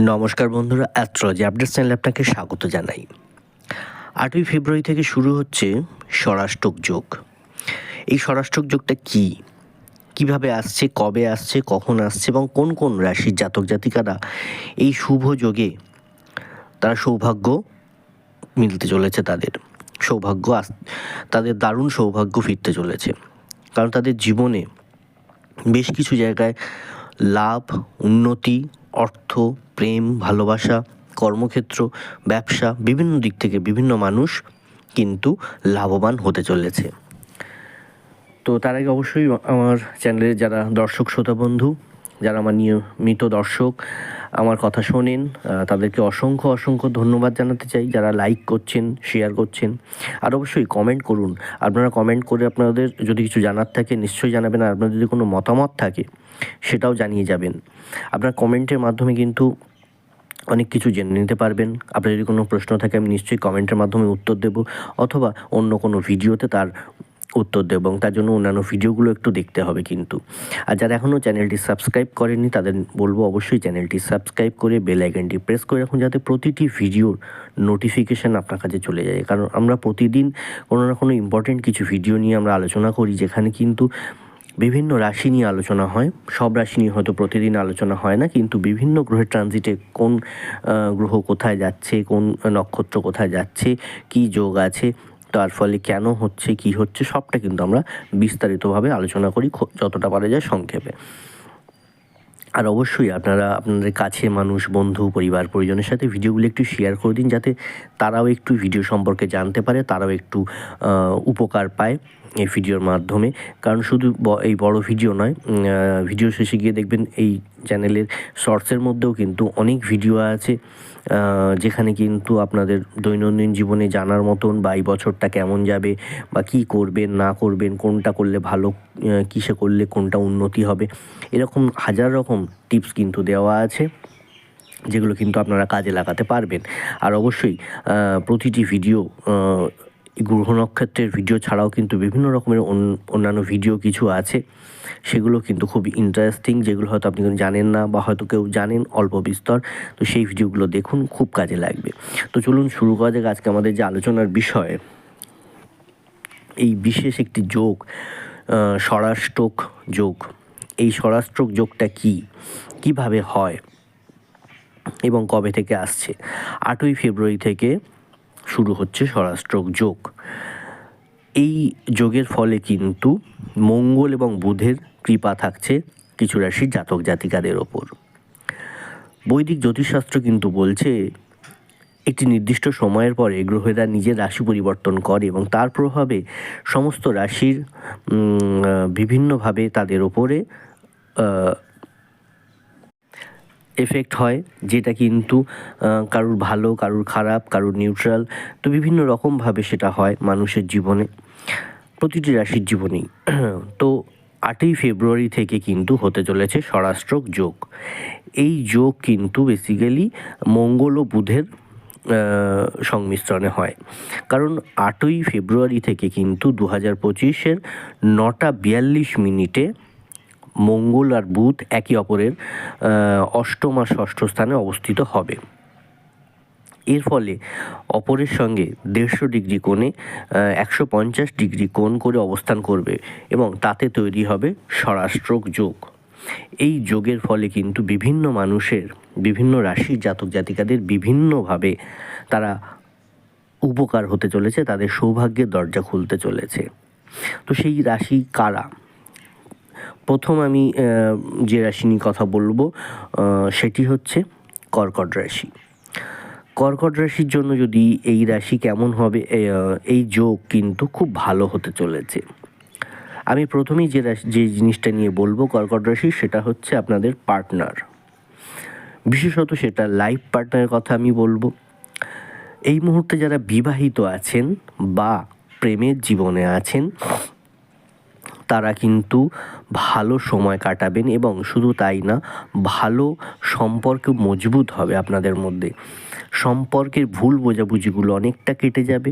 নমস্কার বন্ধুরা astrology update চ্যানেলে আপনাকে স্বাগত জানাই। আটই ফেব্রুয়ারি থেকে শুরু হচ্ছে স্বরাষ্টক যোগ। এই স্বরাষ্টক যোগটা কি? কীভাবে আসছে? কবে আসছে? কখন আসছে? এবং কোন কোন রাশির জাতক জাতিকারা এই শুভ যোগে তারা সৌভাগ্য মিলতে চলেছে তাদের? সৌভাগ্য আস তাদের দারুণ সৌভাগ্য ফিরতে চলেছে। কারণ তাদের জীবনে বেশ কিছু জায়গায় লাভ, উন্নতি অর্থ, প্রেম, ভালোবাসা, কর্মক্ষেত্র, ব্যবসা, বিভিন্ন দিক থেকে বিভিন্ন মানুষ কিন্তু লাভবান হতে চলেছে। তো তার আগে অবশ্যই আমার চ্যানেলের যারা দর্শক, শ্রোতা, বন্ধু, যারা আমার নিয়মিত দর্শক, আমার কথা শোনেন তাদেরকে অসংখ্য অসংখ্য ধন্যবাদ জানাতে চাই। যারা লাইক করছেন শেয়ার করছেন, আর অবশ্যই কমেন্ট করুন। আপনারা কমেন্ট করে আপনাদের যদি কিছু জানার থাকে, নিশ্চয়ই জানাবেন। আর আপনাদের যদি কোনো মতামত থাকে সেটাও জানিয়ে যাবেন। আপনার কমেন্টের মাধ্যমে কিন্তু অনেক কিছু জেনে নিতে পারবেন। আপনার যদি কোনো প্রশ্ন থাকে, আমি নিশ্চয়ই কমেন্টের মাধ্যমে উত্তর দেব অথবা অন্য কোনো ভিডিওতে তার উত্তর দেবো এবং তার জন্য অন্যান্য ভিডিওগুলো একটু দেখতে হবে কিন্তু। আর যারা এখনও চ্যানেলটি সাবস্ক্রাইব করেনি তাদের বলব অবশ্যই চ্যানেলটি সাবস্ক্রাইব করে বেল আইকনটি প্রেস করে রাখুন যাতে প্রতিটি ভিডিওর নোটিফিকেশান আপনার কাছে চলে যায়। কারণ আমরা প্রতিদিন কোনো না কোনো ইম্পর্টেন্ট কিছু ভিডিও নিয়ে আমরা আলোচনা করি, যেখানে কিন্তু বিভিন্ন রাশি নিয়ে আলোচনা হয়। সব রাশি নিয়ে হয়তো প্রতিদিন আলোচনা হয় না, কিন্তু বিভিন্ন গ্রহের ট্রানজিটে কোন গ্রহ কোথায় যাচ্ছে, কোন নক্ষত্র কোথায় যাচ্ছে, কি যোগ আছে, তার ফলে কেন হচ্ছে, কি হচ্ছে, সবটা কিন্তু আমরা বিস্তারিতভাবে আলোচনা করি যতটা পারা যায় সংক্ষেপে। আর অবশ্যই আপনারা, আপনাদের কাছে মানুষ, বন্ধু, পরিবার, পরিজনের সাথে ভিডিওগুলো একটু শেয়ার করে দিন, যাতে তারাও একটু ভিডিও সম্পর্কে জানতে পারে, তারাও একটু উপকার পায়। এই ভিডিওর মাধ্যমে। কারণ শুধু এই বড় ভিডিও নয় ভিডিও শেষে গিয়ে দেখবেন এই চ্যানেলের শর্টসের মধ্যেও কিন্তু অনেক ভিডিও আছে যেখানে কিন্তু আপনাদের দৈনন্দিন জীবনে জানার মতন বা এই বছরটা কেমন যাবে বা কী করবেন, না করবেন, কোনটা করলে ভালো কিসে করলে কোনটা উন্নতি হবে, এরকম হাজার রকম টিপস কিন্তু দেওয়া আছে, যেগুলো কিন্তু আপনারা কাজে লাগাতে পারবেন। আর অবশ্যই প্রতিটি ভিডিও গ্রহ নক্ষত্রের ভিডিও ছাড়াও কিন্তু বিভিন্ন রকমের অন- অন্যান্য ভিডিও কিছু আছে। সেগুলো কিন্তু খুব ইন্টারেস্টিং যেগুলো হয়তো আপনি জানেন না বা হয়তো কেউ জানেন, অল্প বিস্তর। তো সেই ভিডিওগুলো দেখুন, খুব কাজে লাগবে। তো চলুন শুরু করা যাক আজকে আমাদের যে আলোচনার বিষয়। এই বিশেষ একটি যোগ স্বরাষ্ট্রক যোগ। এই স্বরাষ্ট্রক যোগটা কি? কীভাবে হয়? এবং কবে থেকে আসছে? আটই ফেব্রুয়ারি থেকে শুরু হচ্ছে স্বরাষ্ট্রক যোগ। এই যোগের ফলে কিন্তু মঙ্গল এবং বুধের কৃপা থাকছে কিছু রাশির জাতক জাতিকাদের ওপর। বৈদিক জ্যোতিষশাস্ত্র কিন্তু বলছে, একটি নির্দিষ্ট সময়ের পরে গ্রহেরা নিজের রাশি পরিবর্তন করে এবং তার প্রভাবে সমস্ত রাশির বিভিন্নভাবে তাদের ওপরে এফেক্ট হয়, যেটা কিন্তু কারুর ভালো, কারুর খারাপ, কারুর নিউট্রাল তো বিভিন্ন রকমভাবে সেটা হয় মানুষের জীবনে, প্রতিটি রাশির জীবনেই। তো আটই ফেব্রুয়ারি থেকে কিন্তু হতে চলেছে স্বরাষ্ট্রক যোগ। এই যোগ কিন্তু বেসিক্যালি মঙ্গল ও বুধের সংমিশ্রণে হয়। কারণ আটই ফেব্রুয়ারি থেকে কিন্তু দু হাজার পঁচিশের নটা বিয়াল্লিশ মিনিটে মঙ্গল আর বুধ একে অপরের অষ্টম আর ষষ্ঠ স্থানে অবস্থিত হবে। এর ফলে অপরের সঙ্গে দেড়শো ডিগ্রি কোণে একশো পঞ্চাশ ডিগ্রি কোণ করে অবস্থান করবে এবং তাতে তৈরি হবে স্বরাষ্ট্রক যোগ। এই যোগের ফলে কিন্তু বিভিন্ন মানুষের, বিভিন্ন রাশির জাতক জাতিকাদের বিভিন্নভাবে তারা উপকার হতে চলেছে, তাদের সৌভাগ্যের দরজা খুলতে চলেছে। তো সেই রাশি কারা? প্রথম আমি যে রাশি নিয়ে কথা বলব সেটি হচ্ছে কর্কট রাশি। কর্কট রাশির জন্য যদি এই রাশি কেমন হবে এই যোগ কিন্তু খুব ভালো হতে চলেছে। আমি প্রথমেই যে রাশি, যে জিনিসটা নিয়ে বলব কর্কট রাশি, সেটা হচ্ছে আপনাদের পার্টনার। বিশেষত সেটা লাইফ পার্টনারের কথা আমি বলব। এই মুহূর্তে যারা বিবাহিত আছেন বা প্রেমের জীবনে আছেন তারা কিন্তু ভালো সময় কাটাবেন এবং শুধু তাই না, ভালো সম্পর্ক মজবুত হবে আপনাদের মধ্যে। সম্পর্কের ভুল বোঝাবুঝিগুলো অনেকটা কেটে যাবে।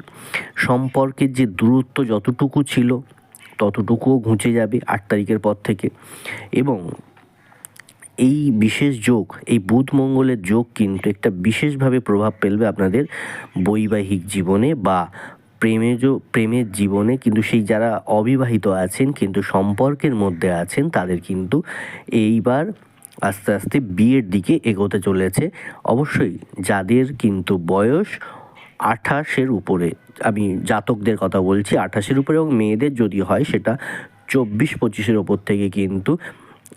সম্পর্কের যে দূরত্ব যতটুকু ছিল, ততটুকুও ঘুচে যাবে আট তারিখের পর থেকে। এবং এই বিশেষ যোগ, এই বুধ মঙ্গলের যোগ কিন্তু একটা বিশেষভাবে প্রভাব ফেলবে আপনাদের বৈবাহিক জীবনে বা প্রেমেজ প্রেমের জীবনে কিন্তু সেই যারা অবিবাহিত আছেন, কিন্তু সম্পর্কের মধ্যে আছেন, তাদের কিন্তু এইবার আস্তে আস্তে বিয়ের দিকে এগোতে চলেছে। অবশ্যই যাদের কিন্তু বয়স আঠাশের উপরে, আমি জাতকদের কথা বলছি, আঠাশের উপরে এবং মেয়েদের যদি হয় সেটা চব্বিশ পঁচিশের ওপর থেকে কিন্তু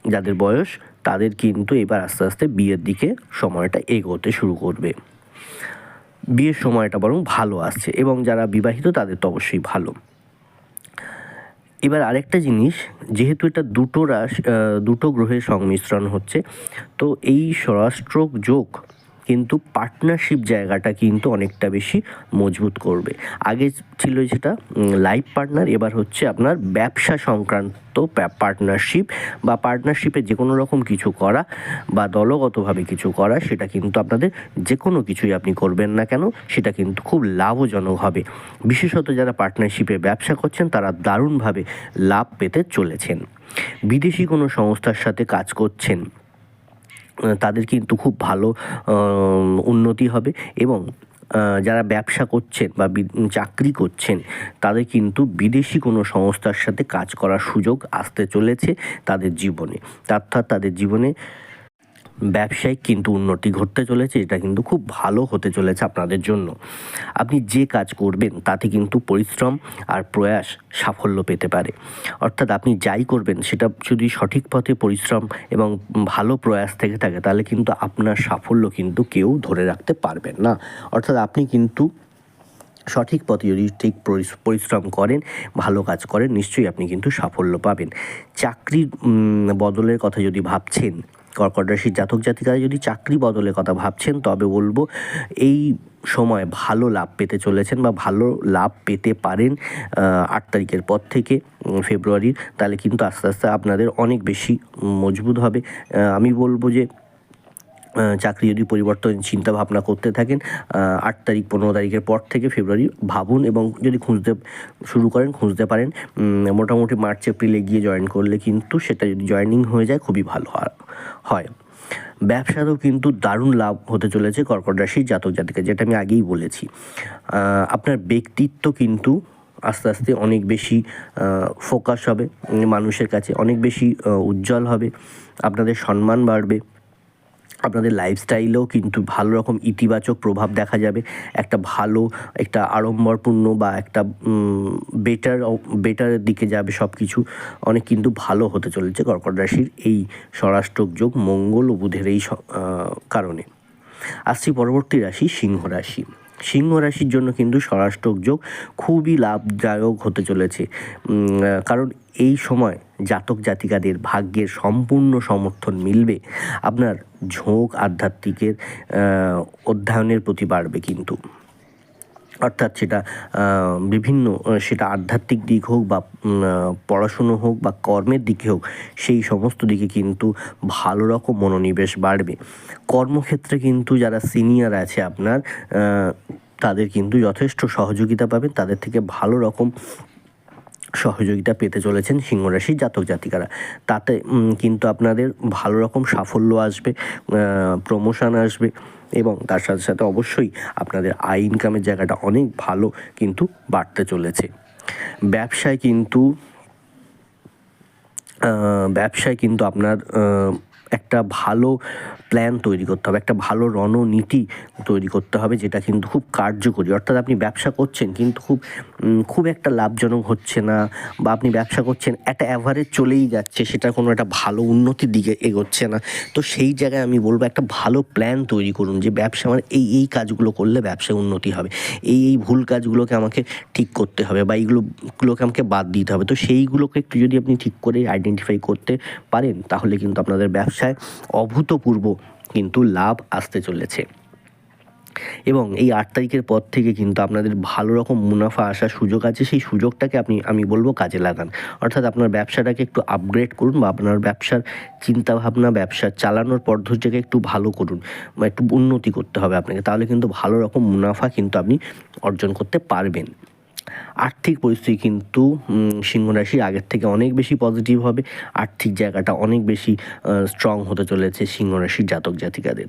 যাদের বয়স, তাদের কিন্তু এবার আস্তে আস্তে বিয়ের দিকে সময়টা এগোতে শুরু করবে। বিয়ের সময়টা বরং ভালো আসছে এবং যারা বিবাহিত তাদের তো অবশ্যই ভালো। এবার আরেকটা জিনিস, যেহেতু এটা দুটো রাশ দুটো গ্রহের সংমিশ্রণ হচ্ছে, তো এই স্বরাষ্ট্রক যোগ কিন্তু পার্টনারশিপ জায়গাটা কিন্তু অনেকটা বেশি মজবুত করবে। আগে ছিল যেটা লাইফ পার্টনার এবার হচ্ছে আপনার ব্যবসা সংক্রান্ত পার্টনারশিপ বা পার্টনারশিপে যে কোনো রকম কিছু করা বা দলগতভাবে কিছু করা, সেটা কিন্তু আপনাদের যে কোনো কিছুই আপনি করবেন না কেন, সেটা কিন্তু খুব লাভজনক হবে। বিশেষত যারা পার্টনারশিপে ব্যবসা করছেন, তারা দারুণভাবে লাভ পেতে চলেছেন। বিদেশি কোনো সংস্থার সাথে কাজ করছেন তাদের কিন্তু খুব ভালো উন্নতি হবে এবং যারা ব্যবসা করছেন বা, চাকরি করছেন, তাদের কিন্তু বিদেশি কোনো সংস্থার সাথে কাজ করার সুযোগ আসতে চলেছে তাদের জীবনে। অর্থাৎ তাদের জীবনে ব্যবসায়িক কিন্তু উন্নতি ঘটতে চলেছে, এটা কিন্তু খুব ভালো হতে চলেছে আপনাদের জন্য। আপনি যে কাজ করবেন, তাতে কিন্তু পরিশ্রম আর প্রয়াস সাফল্য পেতে পারে। অর্থাৎ আপনি যাই করবেন, সেটা যদি সঠিক পথে পরিশ্রম এবং ভালো প্রয়াস থেকে থাকে, তাহলে কিন্তু আপনার সাফল্য কিন্তু কেউ ধরে রাখতে পারবেন না। অর্থাৎ আপনি কিন্তু সঠিক পথে যদি ঠিক পরিশ্রম করেন, ভালো কাজ করেন, নিশ্চয়ই আপনি কিন্তু সাফল্য পাবেন। চাকরির বদলের কথা যদি ভাবছেন কর্কট রাশির জাতক জাতিকারা যদি চাকরি বদলের কথা ভাবছেন, তবে বলব এই সময় ভালো লাভ পেতে চলেছেন বা ভালো লাভ পেতে পারেন আট তারিখের পর থেকে ফেব্রুয়ারির। তাহলে কিন্তু আস্তে আস্তে আপনাদের অনেক বেশি মজবুত হবে। আমি বলব যে চাকরি যদি পরিবর্তন চিন্তা ভাবনা করতে থাকেন আট তারিখ পনেরো তারিখের পর থেকে ফেব্রুয়ারি ভাবুন এবং যদি খুঁজতে শুরু করেন, খুঁজতে পারেন মোটামুটি মার্চ, এপ্রিলে গিয়ে জয়েন করলে কিন্তু সেটা যদি জয়েনিং হয়ে যায়, খুবই ভালো হয়- ব্যবসাতেও কিন্তু দারুণ লাভ হতে চলেছে কর্কট রাশির জাতক জাতিকা, যেটা আমি আগেই বলেছি। আপনার ব্যক্তিত্ব কিন্তু আস্তে আস্তে অনেক বেশি ফোকাস হবে, মানুষের কাছে অনেক বেশি উজ্জ্বল হবে, আপনাদের সম্মান বাড়বে আপনাদের লাইফস্টাইলেও কিন্তু ভালো রকম ইতিবাচক প্রভাব দেখা যাবে। একটা ভালো, একটা আড়ম্বরপূর্ণ বা একটা বেটার বেটার দিকে যাবে সব কিছু অনেক কিন্তু ভালো হতে চলেছে কর্কট রাশির এই স্বরাষ্ট্রক যোগ মঙ্গল ও বুধের এই কারণে। আসছি পরবর্তী রাশি সিংহ রাশি। সিংহ রাশির জন্য কিন্তু স্বরাষ্ট্রক যোগ খুবই লাভদায়ক হতে চলেছে। কারণ এই সময় জাতক জাতিকাদের ভাগ্যের সম্পূর্ণ সমর্থন মিলবে, আপনার ঝোঁক আধ্যাত্মিকের অধ্যয়নের প্রতি বাড়বে কিন্তু। অর্থাৎ সেটা বিভিন্ন, সেটা আধ্যাত্মিক দিক হোক বা পড়াশুনো হোক বা কর্মের দিকে হোক, সেই সমস্ত দিকে কিন্তু ভালো রকম মনোনিবেশ বাড়বে। কর্মক্ষেত্রে কিন্তু যারা সিনিয়র আছে আপনার তাদের কিন্তু যথেষ্ট সহযোগিতা পাবেন, তাদের থেকে ভালো রকম সহযোগিতা পেতে চলেছেন সিংহরাশির জাতক জাতিকারা। তাতে কিন্তু আপনাদের ভালো রকম সাফল্য আসবে প্রমোশন আসবে এবং তার সাথে সাথে অবশ্যই আপনাদের আয় ইনকামের জায়গাটা অনেক ভালো কিন্তু বাড়তে চলেছে। ব্যবসায় কিন্তু ব্যবসায় কিন্তু আপনার একটা ভালো প্ল্যান তৈরি করতে হবে, একটা ভালো রণনীতি তৈরি করতে হবে যেটা কিন্তু খুব কার্যকরী। অর্থাৎ আপনি ব্যবসা করছেন কিন্তু খুব খুব একটা লাভজনক হচ্ছে না বা আপনি ব্যবসা করছেন, একটা অ্যাভারেজ চলেই যাচ্ছে, সেটা কোনো একটা ভালো উন্নতির দিকে এগোচ্ছে না। তো সেই জায়গায় আমি বলব একটা ভালো প্ল্যান তৈরি করুন যে ব্যবসা মানে এই এই কাজগুলো করলে ব্যবসায় উন্নতি হবে। এই এই ভুল কাজগুলোকে আমাকে ঠিক করতে হবে বা এইগুলোগুলোকে আমাকে বাদ দিতে হবে। তো সেইগুলোকে একটু যদি আপনি ঠিক করে আইডেন্টিফাই করতে পারেন, তাহলে কিন্তু আপনাদের ব্যবসায় অভূতপূর্ব কিন্তু লাভ আসতে চলেছে। এবং এই আট তারিখের পর থেকে কিন্তু আপনাদের ভালো রকম মুনাফা আসার সুযোগ আছে। সেই সুযোগটাকে আপনি, আমি বলব কাজে লাগান। অর্থাৎ আপনার ব্যবসাটাকে একটু আপগ্রেড করুন বা আপনার ব্যবসার চিন্তাভাবনা ব্যবসা চালানোর পদ্ধতিটাকে একটু ভালো করুন বা একটু উন্নতি করতে হবে আপনাকে। তাহলে কিন্তু ভালো রকম মুনাফা কিন্তু আপনি অর্জন করতে পারবেন। আর্থিক পরিস্থিতি কিন্তু সিংহ রাশির আগের থেকে অনেক বেশি পজিটিভ হবে। আর্থিক জায়গাটা অনেক বেশি স্ট্রং হতে চলেছে সিংহ রাশির জাতক জাতিকাদের।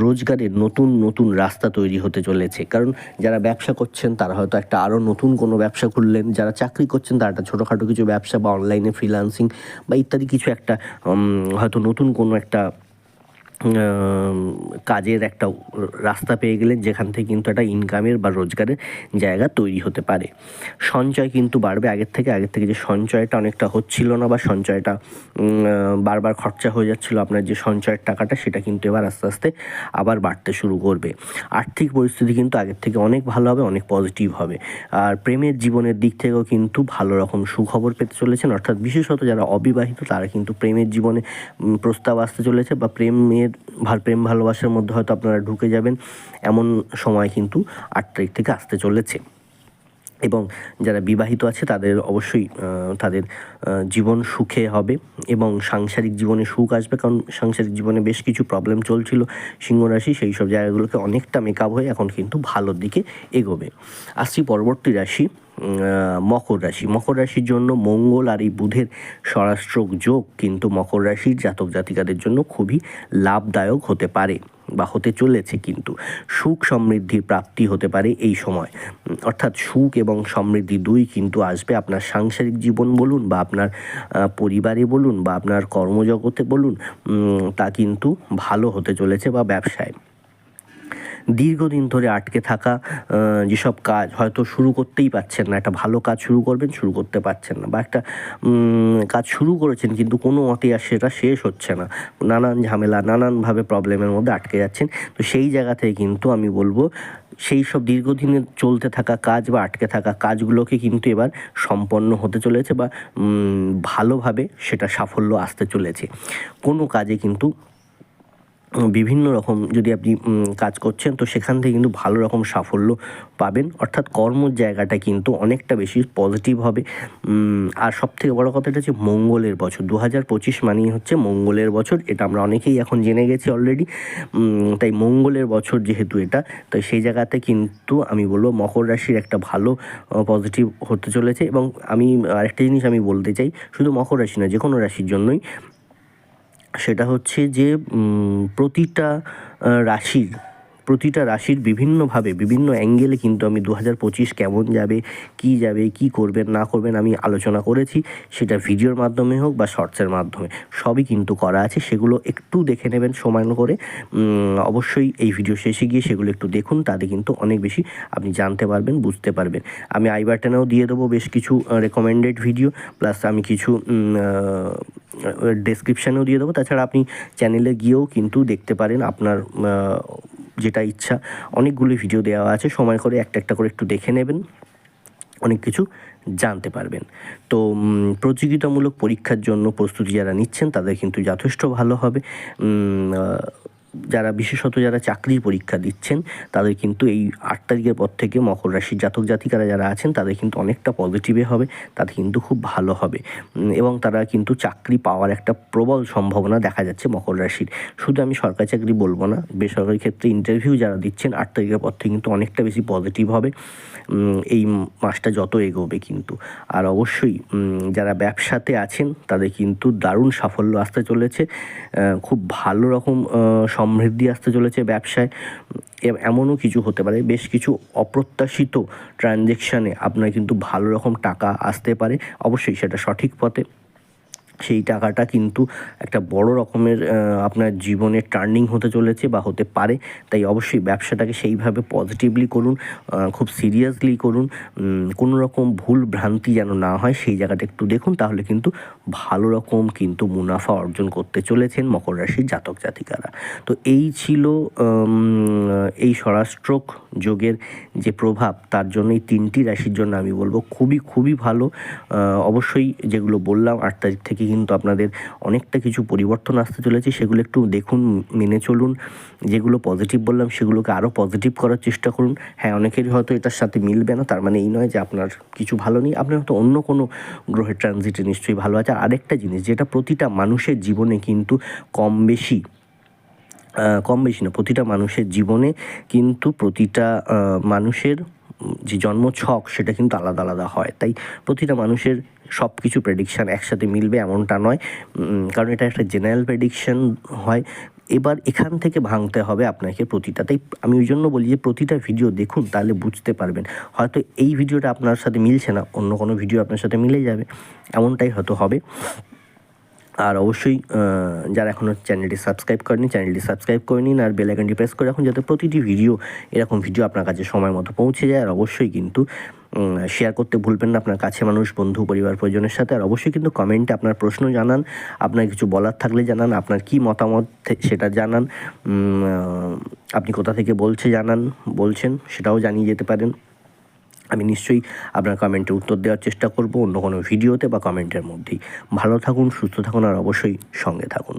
রোজগারের নতুন নতুন রাস্তা তৈরি হতে চলেছে। কারণ যারা ব্যবসা করছেন, তারা হয়তো একটা আরও নতুন কোনো ব্যবসা খুললেন। যারা চাকরি করছেন, তারা একটা ছোটোখাটো কিছু ব্যবসা বা অনলাইনে ফ্রিল্যান্সিং বা ইত্যাদি কিছু একটা হয়তো নতুন কোনো একটা কাজের একটা রাস্তা পেয়ে গেলেন, যেখান থেকে কিন্তু একটা ইনকামের বা রোজগারের জায়গা তৈরি হতে পারে। সঞ্চয় কিন্তু বাড়বে, আগের থেকে আগের থেকে যে সঞ্চয়টা অনেকটা হচ্ছিল না বা সঞ্চয়টা বারবার খরচা হয়ে যাচ্ছিল, আপনার যে সঞ্চয়ের টাকাটা, সেটা কিন্তু এবার আস্তে আস্তে আবার বাড়তে শুরু করবে। আর্থিক পরিস্থিতি কিন্তু আগের থেকে অনেক ভালো হবে, অনেক পজিটিভ হবে। আর প্রেমের জীবনের দিক থেকেও কিন্তু ভালো রকম সুখবর পেতে চলেছেন। অর্থাৎ বিশেষত যারা অবিবাহিত, তারা কিন্তু প্রেমের জীবনে প্রস্তাব আসতে চলেছে বা প্রেমের ভালো প্রেম, ভালোবাসার মধ্যে হয়তো আপনারা ঢুকে যাবেন। এমন সময় কিন্তু আট তারিখ থেকে আসতে চলেছে। এবং যারা বিবাহিত আছে, তাদের অবশ্যই তাদের জীবন সুখে হবে এবং সাংসারিক জীবনে সুখ আসবে। কারণ সাংসারিক জীবনে বেশ কিছু প্রবলেম চলছিল সিংহ রাশি সেই সব জায়গাগুলোকে অনেকটা মেকআপ হয়ে এখন কিন্তু ভালোর দিকে এগোবে। আসছি পরবর্তী রাশি। মকর রাশি। মকর রাশির জন্য মঙ্গল আর এই বুধের স্বরাষ্ট্রক যোগ কিন্তু মকর রাশির জাতক জাতিকাদের জন্য খুবই লাভদায়ক হতে পারে বা হতে চলেছে কিন্তু। সুখ সমৃদ্ধির প্রাপ্তি হতে পারে এই সময়। অর্থাৎ সুখ এবং সমৃদ্ধি দুই কিন্তু আসবে আপনার সাংসারিক জীবন বলুন বা আপনার পরিবারে বলুন বা আপনার কর্মজগতে বলুন। তা কিন্তু ভালো হতে চলেছে বা ব্যবসায়। দীর্ঘদিন ধরে আটকে থাকা যেসব কাজ হয়তো শুরু করতেই পারছেন না, একটা ভালো কাজ শুরু করবেন, শুরু করতে পারছেন না বা একটা কাজ শুরু করেছেন কিন্তু কোনো মতে আর সেটা শেষ হচ্ছে না। নানান ঝামেলা, নানানভাবে প্রবলেমের মধ্যে আটকে যাচ্ছেন। তো সেই জায়গা থেকে কিন্তু আমি বলব, সেই সব দীর্ঘদিনে চলতে থাকা কাজ বা আটকে থাকা কাজগুলোকে কিন্তু এবার সম্পন্ন হতে চলেছে বা ভালোভাবে সেটা সাফল্য আসতে চলেছে। কোনো কাজে কিন্তু বিভিন্ন রকম যদি আপনি কাজ করছেন, তো সেখান থেকে কিন্তু ভালো রকম সাফল্য পাবেন। অর্থাৎ কর্মর জায়গাটা কিন্তু অনেকটা বেশি পজিটিভ হবে। আর সব থেকে বড়ো কথা এটা হচ্ছে মঙ্গলের বছর। দু হাজার পঁচিশ মানেই হচ্ছে মঙ্গলের বছর। এটা আমরা অনেকেই এখন জেনে গেছি অলরেডি তাই মঙ্গলের বছর যেহেতু এটা, তাই সেই জায়গাতে কিন্তু আমি বলব মকর রাশির একটা ভালো পজিটিভ হতে চলেছে। এবং আমি আরেকটা জিনিস আমি বলতে চাই। শুধু মকর রাশি না যে কোনো রাশির জন্যই। সেটা হচ্ছে যে প্রতিটা রাশির প্রতিটা রাশির বিভিন্নভাবে, বিভিন্ন অ্যাঙ্গেলে কিন্তু আমি দু হাজার পঁচিশ কেমন যাবে, কি যাবে, কি করবেন, না করবেন আমি আলোচনা করেছি। সেটা ভিডিওর মাধ্যমে হোক বা শর্টসের মাধ্যমে। সবই কিন্তু করা আছে, সেগুলো একটু দেখে নেবেন সময় করে। অবশ্যই এই ভিডিও শেষে গিয়ে সেগুলো একটু দেখুন, তাতে কিন্তু অনেক বেশি আপনি জানতে পারবেন, বুঝতে পারবেন। আমি আই বাটনেও দিয়ে দেবো বেশ কিছু রেকমেন্ডেড ভিডিও প্লাস আমি কিছু ডেসক্রিপশানেও দিয়ে দেবো। তাছাড়া আপনি চ্যানেলে গিয়েও কিন্তু দেখতে পারেন আপনার যেটা ইচ্ছা। অনেকগুলি ভিডিও দেওয়া আছে, সময় করে একটা একটা করে একটু দেখে নেবেন, অনেক কিছু জানতে পারবেন। তো প্রতিযোগিতামূলক পরীক্ষার জন্য প্রস্তুতি যারা নিচ্ছেন তাদের কিন্তু যথেষ্ট ভালো হবে। যারা বিশেষত যারা চাকরির পরীক্ষা দিচ্ছেন তাদের কিন্তু এই আট তারিখের পর থেকে মকর রাশির জাতক জাতিকারা যারা আছেন তাদের কিন্তু অনেকটা পজিটিভে হবে তাদের কিন্তু খুব ভালো হবে। এবং তারা কিন্তু চাকরি পাওয়ার একটা প্রবল সম্ভাবনা দেখা যাচ্ছে মকর রাশির। শুধু আমি সরকারি চাকরি বলব না বেসরকারি ক্ষেত্রে ইন্টারভিউ যারা দিচ্ছেন আট তারিখের পর থেকে কিন্তু অনেকটা বেশি পজিটিভ হবে। এই মাসটা যত এগোবে কিন্তু। আর অবশ্যই যারা ব্যবসাতে আছেন তাদের কিন্তু দারুণ সাফল্য আসতে চলেছে। খুব ভালো রকম আহ, সমৃদ্ধি আসতে চলেছে ব্যবসায়। এমনও কিছু হতে পারে, বেশ কিছু অপ্রত্যাশিত ট্রানজেকশানে আপনার কিন্তু ভালো রকম টাকা আসতে পারে। অবশ্যই সেটা সঠিক পথে সেই টাকাটা কিন্তু একটা বড় রকমের আপনার জীবনে টার্নিং হতে চলেছে বা হতে পারে। তাই অবশ্যই ব্যবসাটাকে সেইভাবে পজিটিভলি করুন খুব সিরিয়াসলি করুন। কোনো রকম ভুল ভ্রান্তি যেন না হয়, সেই জায়গাটা একটু দেখুন, তাহলে কিন্তু ভালো রকম কিন্তু মুনাফা অর্জন করতে চলেছেন মকর রাশির জাতক জাতিকারা। তো এই ছিল এই স্বরাষ্ট্রক যোগের যে প্রভাব, তার জন্য এই তিনটি রাশির জন্য আমি বলব খুবই খুবই ভালো। অবশ্যই যেগুলো বললাম, আট তারিখ থেকে কিন্তু আপনাদের অনেকটা কিছু পরিবর্তন আসতে চলেছে, সেগুলো একটু দেখুন, মেনে চলুন। যেগুলো পজিটিভ বললাম, সেগুলোকে আরও পজিটিভ করার চেষ্টা করুন। হ্যাঁ অনেকেরই হয়তো এটার সাথে মিলবে না, তার মানে এই নয় যে আপনার কিছু ভালো নেই। আপনার হয়তো অন্য কোনো গ্রহের ট্রানজিটে নিশ্চয়ই ভালো আছে। আরেকটা জিনিস, যেটা প্রতিটা মানুষের জীবনে কিন্তু কম বেশি কম বেশি না, প্রতিটা মানুষের জীবনে কিন্তু প্রতিটা মানুষের যে জন্ম ছক সেটা কিন্তু আলাদা আলাদা হয়। তাই প্রতিটা মানুষের সব কিছু প্রেডিকশান একসাথে মিলবে এমনটা নয়। কারণ এটা একটা জেনারেল প্রেডিকশান হয়। এবার এখান থেকে ভাঙতে হবে আপনাকে প্রতিটা। তাই আমি ওই জন্য বলি যে, প্রতিটা ভিডিও দেখুন, তাহলে বুঝতে পারবেন। হয়তো এই ভিডিওটা আপনার সাথে মিলছে না, অন্য কোনো ভিডিও আপনার সাথে মিলে যাবে। এমনটাই হয়তো হবে। আর অবশ্যই যারা এখনও চ্যানেলটি সাবস্ক্রাইব করেনি চ্যানেলটি সাবস্ক্রাইব করে নিন আর বেল আইকনটি প্রেস করে রাখুন যাতে প্রতিটি ভিডিও, এরকম ভিডিও আপনার কাছে সময় মতো পৌঁছে যায়। আর অবশ্যই কিন্তু শেয়ার করতে ভুলবেন না আপনার কাছে মানুষ, বন্ধু, পরিবার, পরিজনের সাথে। আর অবশ্যই কিন্তু কমেন্টে আপনার প্রশ্ন জানান, আপনার কিছু বলার থাকলে জানান, আপনার কি মতামত সেটা জানান আপনি কোথা থেকে বলছে জানান, বলছেন, সেটাও জানিয়ে যেতে পারেন। আমি নিশ্চয়ই আপনার কমেন্টে উত্তর দেওয়ার চেষ্টা করব অন্য কোনো ভিডিওতে বা কমেন্টের মধ্যেই। ভালো থাকুন, সুস্থ থাকুন আর অবশ্যই সঙ্গে থাকুন।